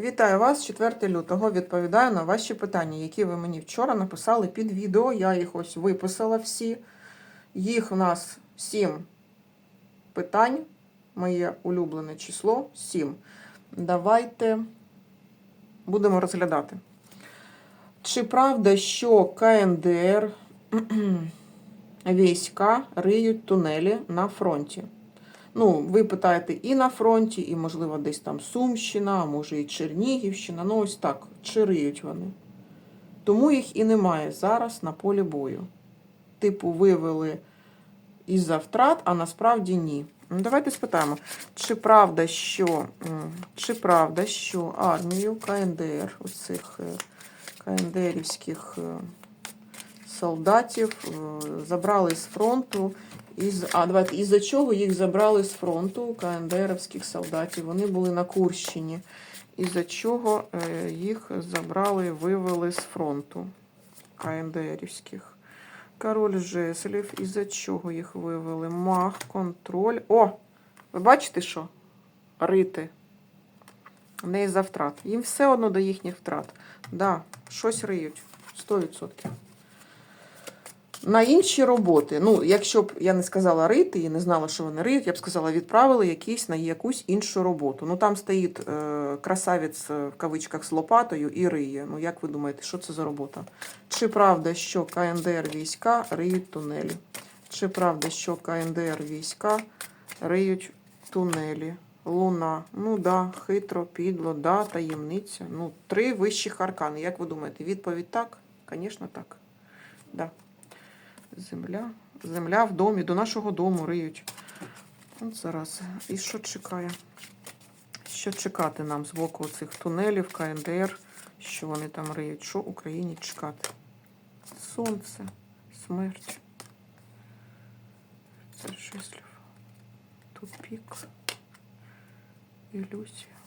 Вітаю вас 4 лютого. Відповідаю на ваші питання, які ви мені вчора написали під відео. Я їх ось виписала всі. Їх у нас 7 питань. Моє улюблене число 7. Давайте будемо розглядати. Чи правда, що КНДР війська риють тунелі на фронті? Ну, ви питаєте і на фронті, і, можливо, десь там Сумщина, а може і Чернігівщина. Ну, ось так, чи риють вони. Тому їх і немає зараз на полі бою. Типу, вивели із-за втрат, а насправді ні. Ну, Давайте спитаємо, чи правда, що, чи правда, що армію КНДР, оцих е, КНДРівських е, солдатів е, забрали з фронту. Із, а давайте із-за чого їх забрали з фронту КНДРівських солдатів? Вони були на Курщині. Із-за чого е, їх забрали, вивели з фронту КНДРівських. Король жезлів. Із-за чого їх вивели? Маг, контроль. О! Ви бачите, що? Рити. Не із-за втрат. Їм все одно до їхніх втрат. Да, щось риють. 100%. На інші роботи, ну, якщо б я не сказала рити і не знала, що вони риють, я б сказала, відправили якісь на якусь іншу роботу. Ну там стоїть е, красавець е, в кавичках з лопатою і риє. Ну, як ви думаєте, що це за робота? Чи правда, що КНДР війська риють тунелі? Чи правда, що КНДР війська риють тунелі? Луна. Ну да, хитро, підло, да, таємниця. Ну, три вищих аркани. Як ви думаєте, відповідь так? Звісно, так. Да. Земля. Земля в домі, до нашого дому риють. От зараз. І що чекає? Що чекати нам з боку цих тунелів, КНДР, що вони там риють? Що Україні чекати? Сонце, смерть. Це жезлів. Тупік. Ілюзія.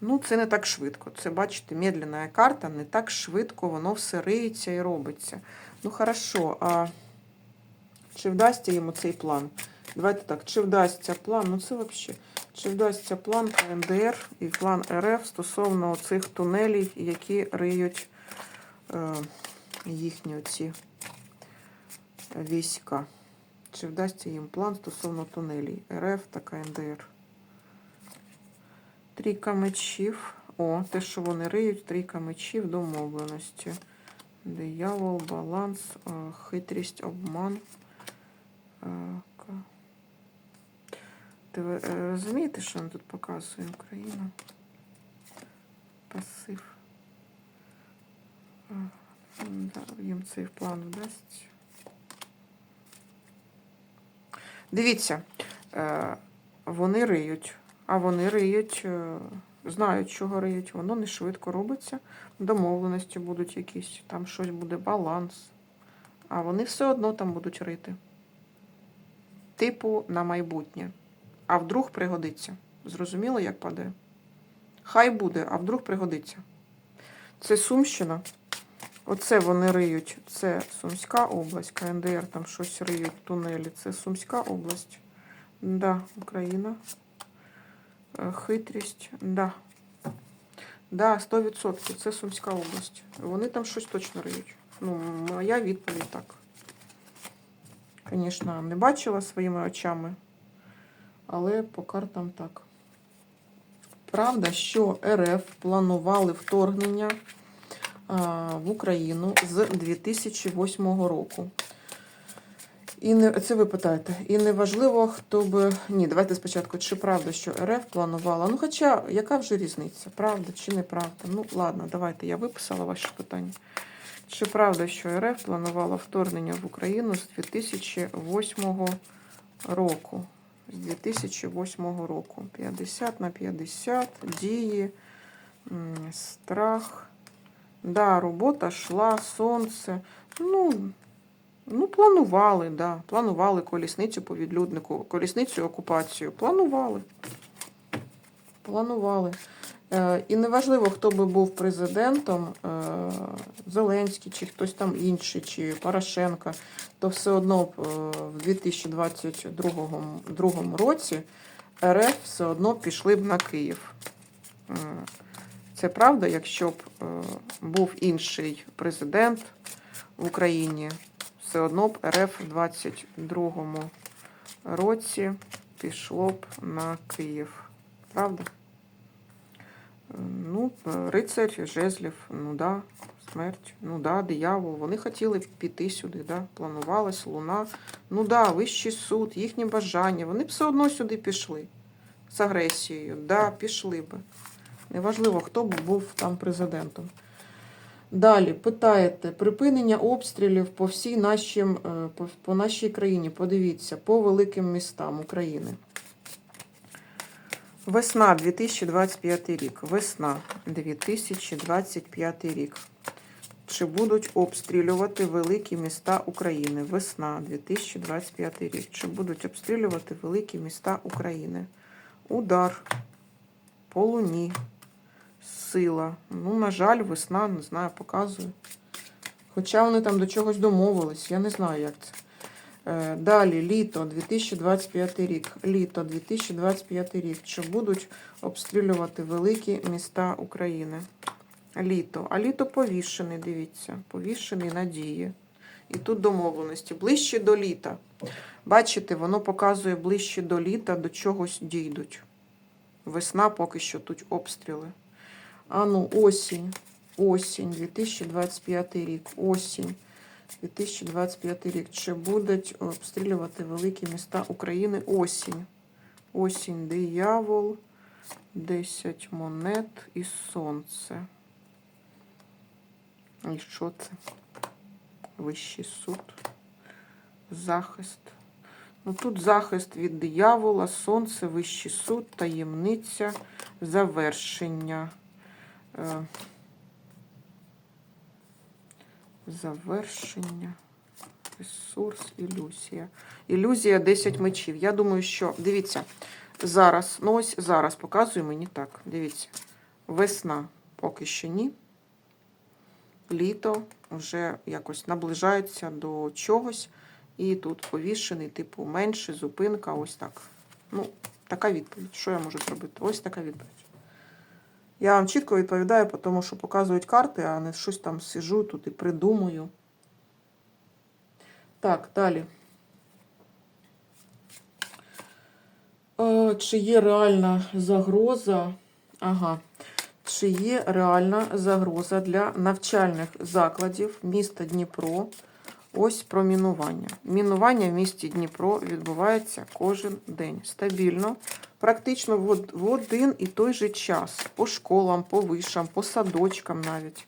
Ну, це не так швидко. Це, бачите, медленна карта, не так швидко воно все риється і робиться. Ну, хорошо, а чи вдасться йому цей план? Давайте так, чи вдасться план? Ну, це взагалі. Чи вдасться план КНДР і план РФ стосовно цих тунелів, які риють е, їхні оці війська? Чи вдасться їм план стосовно тунелей РФ та КНДР? Трійка мечів. О, те, що вони риють, трійка мечів, домовленості. Диявол, баланс, хитрість, обман. Ви, е, розумієте, що він тут показує Україна? Пасив. Їм цей план вдасться. Дивіться, е, вони риють, а вони риють, е, знають, чого риють. Воно не швидко робиться. Домовленості будуть якісь, там щось буде баланс. А вони все одно там будуть рити. Типу на майбутнє. А вдруг пригодиться. Зрозуміло, як падає? Хай буде, а вдруг пригодиться. Це Сумщина. Оце вони риють. Це Сумська область, КНДР, там щось риють, тунелі. Це Сумська область. Да, Україна. Е, Хитрість. Да. Да, 100%. Це Сумська область. Вони там щось точно риють. Ну, моя відповідь так. Звісно, не бачила своїми очами, але по картам так. Правда, що РФ планували вторгнення в Україну з 2008 року. І не це ви питаєте. І неважливо, хто би. Ні, давайте спочатку, чи правда, що РФ планувала. Ну, хоча, яка вже різниця? Правда чи неправда? Ну, ладно, давайте я виписала ваші питання. Чи правда, що РФ планувала вторгнення в Україну з 2008 року? З 2008 року. 50 на 50, дії, страх. Да, робота йшла, сонце. Ну, ну, планували, да. Планували колісницю по відлюднику, колісницю окупацію. Планували. Планували. Е, І неважливо, хто би був президентом, е, Зеленський, чи хтось там інший, чи Порошенко, то все одно е, в 2022 році РФ все одно пішли б на Київ. це правда, якщо б е, був інший президент в Україні, все одно б РФ в 22-му році пішло б на Київ. Правда? Е, Ну, е, рицарь, жезлів, ну да, смерть, ну да, диявол. Вони хотіли піти сюди, да, планувалась луна. Ну да, вищий суд, їхні бажання. Вони б все одно сюди пішли з агресією. Да, пішли би. Неважливо, хто б був там президентом. Далі питаєте припинення обстрілів по всій нашій, е, по, по нашій країні. Подивіться, по великим містам України. Весна 2025 рік. Весна 2025 рік. Чи будуть обстрілювати великі міста України? Весна 2025 рік. Чи будуть обстрілювати великі міста України? Удар по луні. Сила. Ну, на жаль, весна, не знаю, показує. Хоча вони там до чогось домовились, я не знаю, як це. Е, Далі, літо 2025 рік. Літо 2025 рік. Чи будуть обстрілювати великі міста України? Літо. А літо повішений, дивіться. Повішений надії. І тут домовленості. Ближче до літа. Бачите, воно показує ближче до літа, до чогось дійдуть. Весна поки що тут обстріли. А ну, осінь. Осінь, 2025 рік. Осінь. 2025 рік. Чи будуть обстрілювати великі міста України осінь? Осінь, диявол, 10 монет і сонце. І що це? Вищий суд. Захист. Ну тут захист від диявола, сонце, вищий суд, таємниця, завершення. Е, Завершення. Ресурс, ілюзія. Ілюзія 10 мечів. Я думаю, що. Дивіться, зараз, ну ось зараз показую мені так. Дивіться. Весна поки що ні. Літо вже якось наближається до чогось. І тут повішений, типу, менше, зупинка, ось так. Ну, така відповідь. Що я можу зробити? Ось така відповідь. Я вам чітко відповідаю, тому що показують карти, а не щось там сижу тут і придумую. Так, далі. Е, Чи є реальна загроза? Ага. Чи є реальна загроза для навчальних закладів міста Дніпро? Ось про мінування. Мінування в місті Дніпро відбувається кожен день. Стабільно, практично в один і той же час. По школам, по вишам, по садочкам навіть.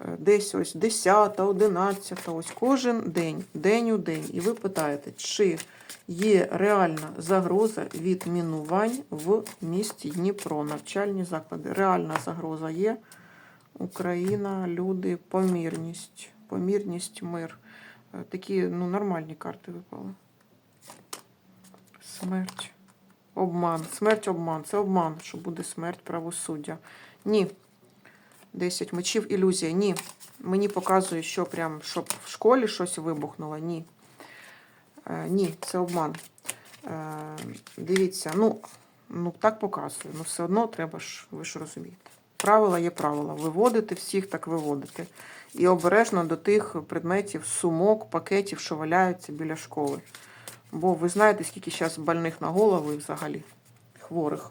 Е, Десь ось 10, 11, ось кожен день, день у день. І ви питаєте, чи є реальна загроза від мінувань в місті Дніпро, навчальні заклади. Реальна загроза є. Україна, люди, помірність, помірність, мир. Е, Такі ну, нормальні карти випали. Смерть. Обман. Смерть, обман. Це обман, що буде смерть правосуддя. Ні. 10 мечів, ілюзія. Ні. Мені показує, що прям, щоб в школі щось вибухнуло. Ні. Е, ні, це обман. Е, дивіться, ну, ну так показує. Ну, все одно треба ж, ви ж розумієте. Правила є правила. Виводити всіх, так виводити. І обережно до тих предметів, сумок, пакетів, що валяються біля школи. Бо ви знаєте, скільки зараз больних на голову і взагалі хворих.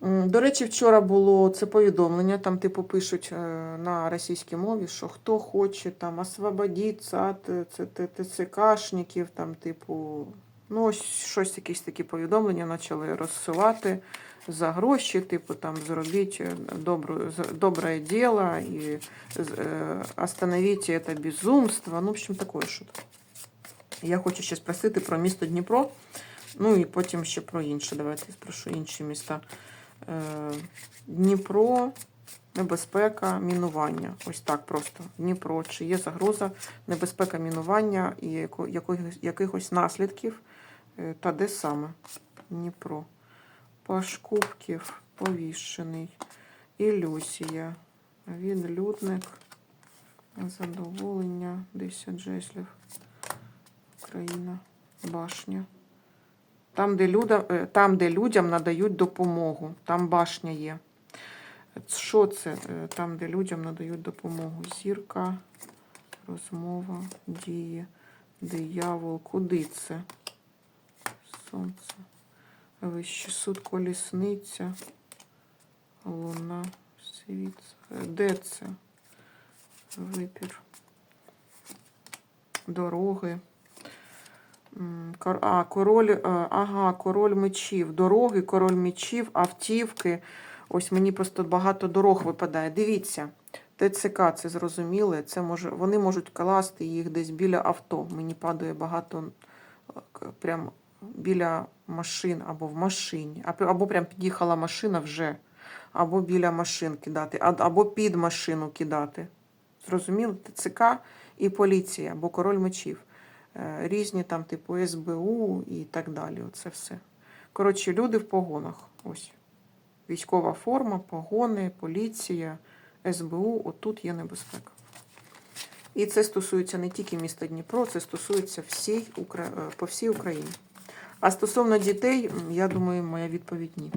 До речі, вчора було це повідомлення, там, типу, пишуть е, на російській мові, що хто хоче там освободитися від ТЦКшників, там, типу, ну, ось щось якісь такі повідомлення почали розсилати за гроші, типу, там, зробіть е, добру, добре діло і е, остановіть це безумство. Ну, в общем, таке що-то. Я хочу ще спросити про місто Дніпро, ну і потім ще про інше. Давайте спрошу інші міста. Е, Дніпро, небезпека, мінування. Ось так просто. Дніпро. Чи є загроза, небезпека мінування і якихось наслідків? Е, Та де саме? Дніпро. Пашкубків, повішений, ілюзія, відлюдник, задоволення, 10 жеслів, Україна, башня, Там, де, люда, е, там, де людям надають допомогу. Там башня є. Що це? Е, Там, де людям надають допомогу. Зірка, розмова, дії, диявол. Куди це? Сонце. Вищий суд, колісниця, луна, світ. Е, Де це? Випір. Дороги. А, король, е, ага, король мечів. Дороги, король мечів, автівки. Ось мені просто багато дорог випадає. Дивіться, ТЦК, це зрозуміло. Це може, вони можуть класти їх десь біля авто. Мені падає багато е, прям біля машин або в машині. Або прям під'їхала машина вже, або біля машин кидати, або під машину кидати. Зрозуміло? ТЦК і поліція, або король мечів. Е, Різні там, типу СБУ і так далі. Оце все. Коротше, люди в погонах. Ось. Військова форма, погони, поліція, СБУ. Отут є небезпека. І це стосується не тільки міста Дніпро, це стосується всій, е, по всій Україні. А стосовно дітей, я думаю, моя відповідь ні.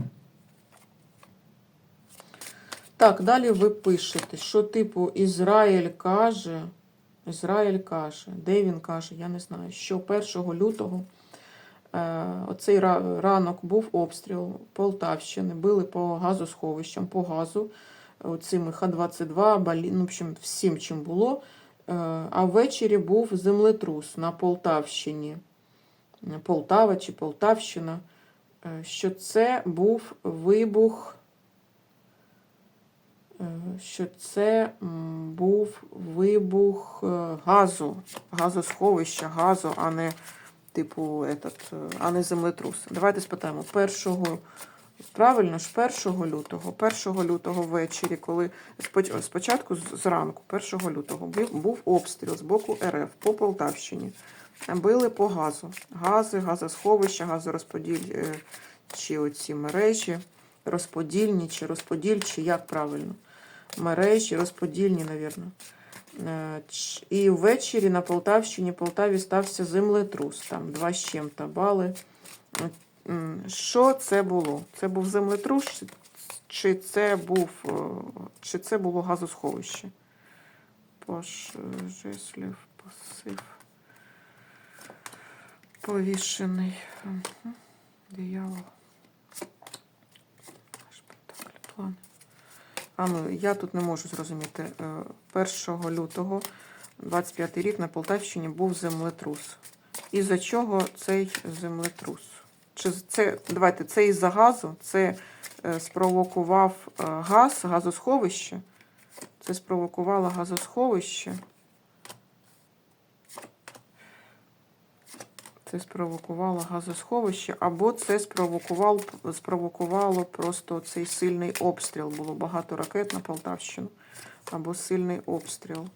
Так, далі ви пишете, що типу Ізраїль каже, Ізраїль каже, де він каже, я не знаю, що 1 лютого е, оцей ранок був обстріл Полтавщини, били по газосховищам, по газу, цими Х-22, балі, ну, в общем, всім, чим було. Е, а ввечері був землетрус на Полтавщині. Полтава чи Полтавщина, е, що це був вибух, що це був вибух е, газу, газосховища, газу, а не типу этот, е, а не землетрус. Давайте спитаємо першого. Правильно ж, 1 лютого, 1 лютого ввечері, коли спочатку зранку, 1 лютого, був, обстріл з боку РФ по Полтавщині. Били по газу. Гази, газосховища, газорозподіль е, чи оці мережі, розподільні чи розподільчі, як правильно? Мережі, розподільні, навірно. Е, І ввечері на Полтавщині, Полтаві стався землетрус, там два з чим-то бали. Е, Що це було? Це був землетрус, чи- це був, е, чи це було газосховище? Е, пасив. Повішений. Мгм. Диявол. Шпиталь, план. А ну, я тут не можу зрозуміти. Е, 1 лютого 25 рік на Полтавщині був землетрус. І за чого цей землетрус? Чи це, давайте, це із-за газу? Це е, спровокував е, газ, газосховище? Це спровокувало газосховище? Це спровокувало газосховище, або це спровокував, спровокувало просто цей сильний обстріл. Було багато ракет на Полтавщину, або сильний обстріл.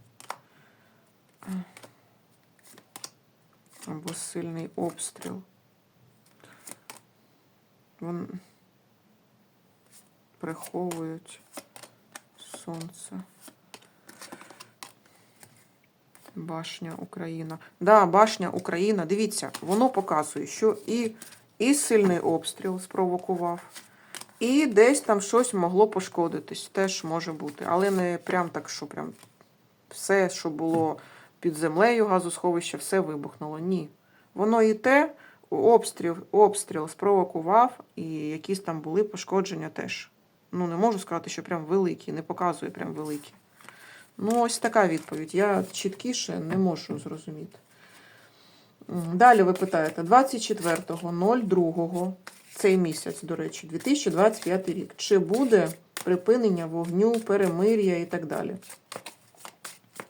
Або сильний обстріл. Вон приховують сонце. Башня Україна. Да, башня Україна. Дивіться, воно показує, що і, і сильний обстріл спровокував, і десь там щось могло пошкодитись. Теж може бути. Але не прям так, що прям все, що було під землею, газосховище, все вибухнуло. Ні. Воно і те, обстріл, обстріл спровокував, і якісь там були пошкодження теж. Ну, не можу сказати, що прям великі, не показує прям великі. Ну, ось така відповідь. Я чіткіше не можу зрозуміти. Далі ви питаєте, 24.02, цей місяць, до речі, 2025 рік. Чи буде припинення вогню, перемир'я і так далі?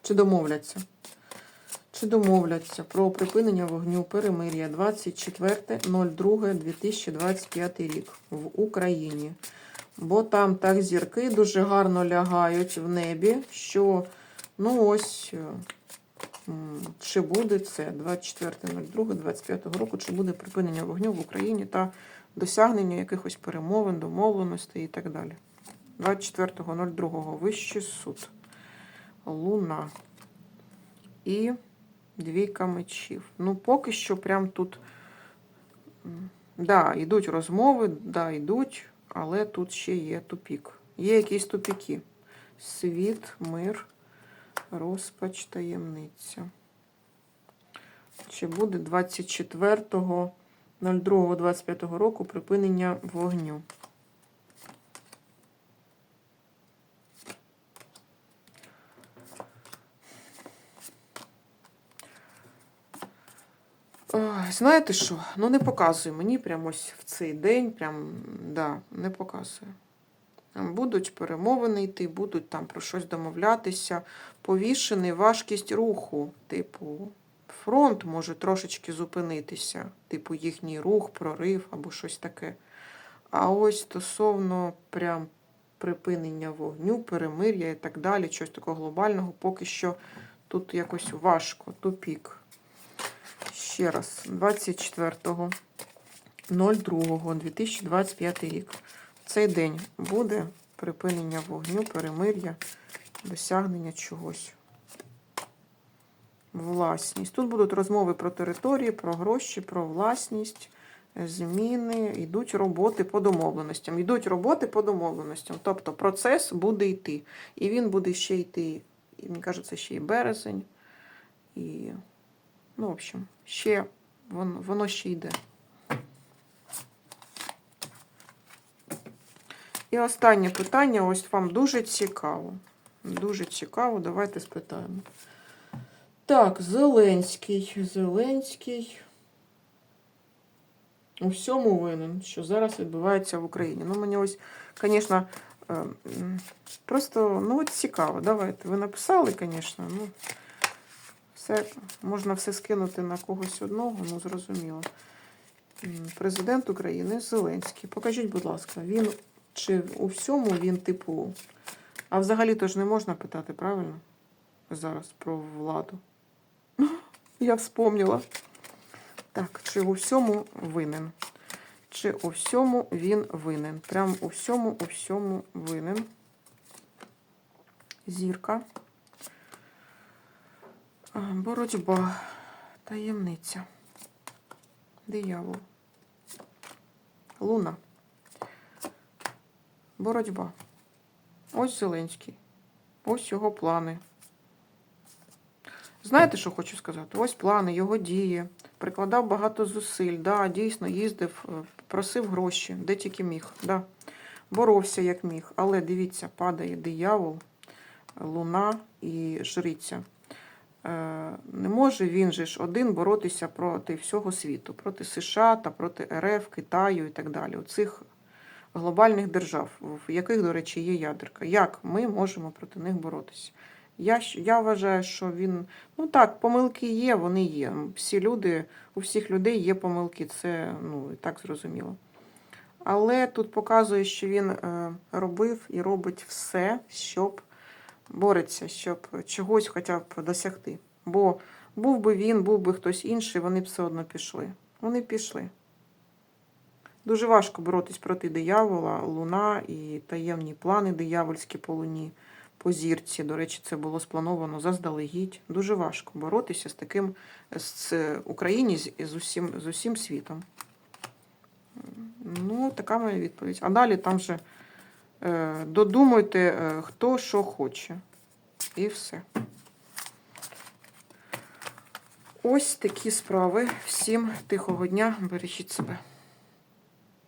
Чи домовляться? Чи домовляться про припинення вогню, перемир'я 24.02.2025 рік в Україні? Бо там так зірки дуже гарно лягають в небі, що ну ось е, чи буде це 24.02.25 року, чи буде припинення вогню в Україні та досягнення якихось перемовин, домовленостей і так далі. 24.02 Вищий суд. Луна. І двійка мечів. Ну, поки що прям тут Да, йдуть розмови, да, йдуть, але тут ще є тупік. Є якісь тупіки. Світ, мир, розпач, таємниця. Чи буде 24.02.25 року припинення вогню? Знаєте що? Ну не показує мені прямо ось в цей день, прям, да, не показує. Будуть перемовини йти, будуть там про щось домовлятися. Повішений важкість руху. Типу, фронт може трошечки зупинитися, типу їхній рух, прорив або щось таке. А ось стосовно прям припинення вогню, перемир'я і так далі, щось такого глобального, поки що тут якось важко, тупік. Ще раз, 24.02.2025 рік. В цей день буде припинення вогню, перемир'я, досягнення чогось. Власність. Тут будуть розмови про території, про гроші, про власність, зміни, йдуть роботи по домовленостям. Йдуть роботи по домовленостям. Тобто процес буде йти. І він буде ще йти, і мені кажеться, ще й березень. І, ну, в общем, ще воно, воно ще йде. І останнє питання, ось вам дуже цікаво. Дуже цікаво, давайте спитаємо. Так, Зеленський. Зеленський. У всьому винен, що зараз відбувається в Україні. Ну, мені ось, звісно, просто ну, от цікаво. Давайте. Ви написали, звісно, ну, все, можна все скинути на когось одного, ну, зрозуміло. Президент України Зеленський. Покажіть, будь ласка, він чи у всьому він, типу. А взагалі то ж не можна питати, правильно? Зараз про владу. Я вспомнила. Так, чи у всьому винен? Чи у всьому він винен? Прям у всьому, у всьому винен. Зірка. Боротьба. Таємниця. Диявол. Луна. Боротьба. Ось Зеленський. Ось його плани. Знаєте, що хочу сказати? Ось плани, його дії. Прикладав багато зусиль. Да, дійсно їздив, е, просив гроші, де тільки міг. Да. Боровся як міг. Але дивіться, падає диявол, луна і жриця. Е, Не може він же ж один боротися проти всього світу, проти США та проти РФ, Китаю і так далі. Оцих глобальних держав, в яких, до речі, є ядерка. Як ми можемо проти них боротися? Я, я вважаю, що він. Ну так, помилки є, вони є. Всі люди, у всіх людей є помилки, це ну, і так зрозуміло. Але тут показує, що він е, робив і робить все, щоб бореться, щоб чогось хоча б досягти. Бо був би він, був би хтось інший, вони б все одно пішли. Вони пішли. Дуже важко боротись проти диявола, луна і таємні плани диявольські по луні, по зірці. До речі, це було сплановано заздалегідь. Дуже важко боротися з таким з Україні з, усім, з усім світом. Ну, така моя відповідь. А далі там же е, додумуйте, е, хто що хоче. І все. Ось такі справи. Всім тихого дня. Бережіть себе.